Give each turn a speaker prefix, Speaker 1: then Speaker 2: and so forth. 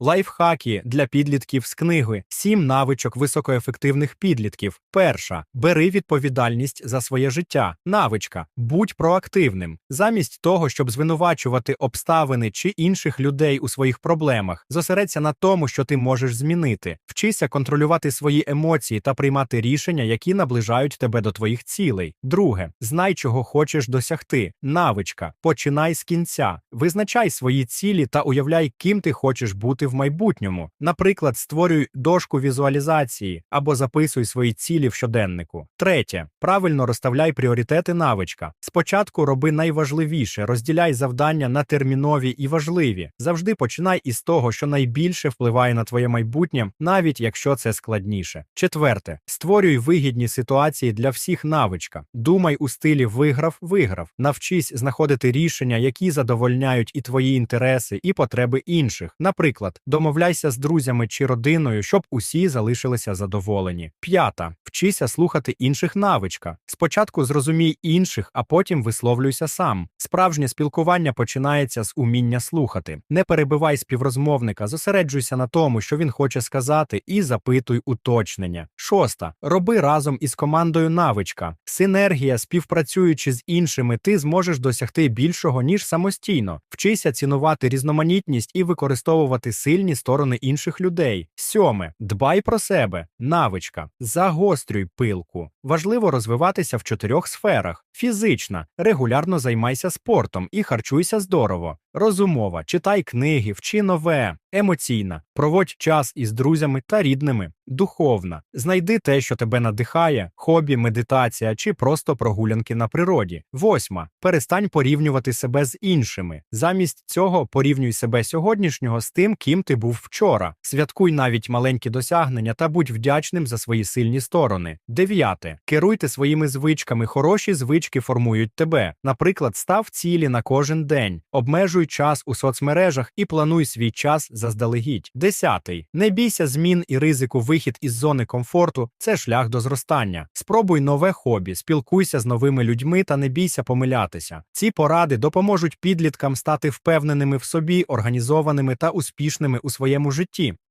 Speaker 1: Лайфхаки для підлітків з книги. Сім навичок високоефективних підлітків. Перша бери відповідальність за своє життя. Навичка будь проактивним. Замість того, щоб звинувачувати обставини чи інших людей у своїх проблемах, зосередься на тому, що ти можеш змінити. Вчися контролювати свої емоції та приймати рішення, які наближають тебе до твоїх цілей. Друге, знай, чого хочеш досягти. Навичка. Починай з кінця. Визначай свої цілі та уявляй, ким ти хочеш бути в майбутньому. Наприклад, створюй дошку візуалізації або записуй свої цілі в щоденнику. Третє. Правильно розставляй пріоритети навичка. Спочатку роби найважливіше, розділяй завдання на термінові і важливі. Завжди починай із того, що найбільше впливає на твоє майбутнє, навіть якщо це складніше. Четверте. Створюй вигідні ситуації для всіх навичка. Думай у стилі виграв, виграв. Навчись знаходити рішення, які задовольняють і твої інтереси, і потреби інших. Наприклад, домовляйся з друзями чи родиною, щоб усі залишилися задоволені. П'ята. Вчися слухати інших навичка. Спочатку зрозумій інших, а потім висловлюйся сам. Справжнє спілкування починається з уміння слухати. Не перебивай співрозмовника, зосереджуйся на тому, що він хоче сказати, і запитуй уточнення. Шоста. Роби разом із командою навичка. Синергія, співпрацюючи з іншими, ти зможеш досягти більшого, ніж самостійно. Вчися цінувати різноманітність і використовувати сильні сторони інших людей. Сьоме. Дбай про себе. Навичка. Загострюй пилку. Важливо розвиватися в чотирьох сферах: фізична, регулярно займайся спортом і харчуйся здорово. Розумова, читай книги, вчи нове, емоційна, проводь час із друзями та рідними, духовна. Знайди те, що тебе надихає, хобі, медитація чи просто прогулянки на природі. Восьма. Перестань порівнювати себе з іншими. Замість цього порівнюй себе сьогоднішнього з тим, ким ти був вчора. Святкуй навіть маленькі досягнення та будь вдячним за свої сильні сторони. Дев'яте. Керуйте своїми звичками. Хороші звички формують тебе. Наприклад, став цілі на кожен день, обмежуй час у соцмережах і плануй свій час заздалегідь. Десятий. Не бійся змін і ризику вихід із зони комфорту це шлях до зростання. Спробуй нове хобі, спілкуйся з новими людьми та не бійся помилятися. Ці поради допоможуть підліткам стати впевненими в собі, організованими та успішними у своєму житті.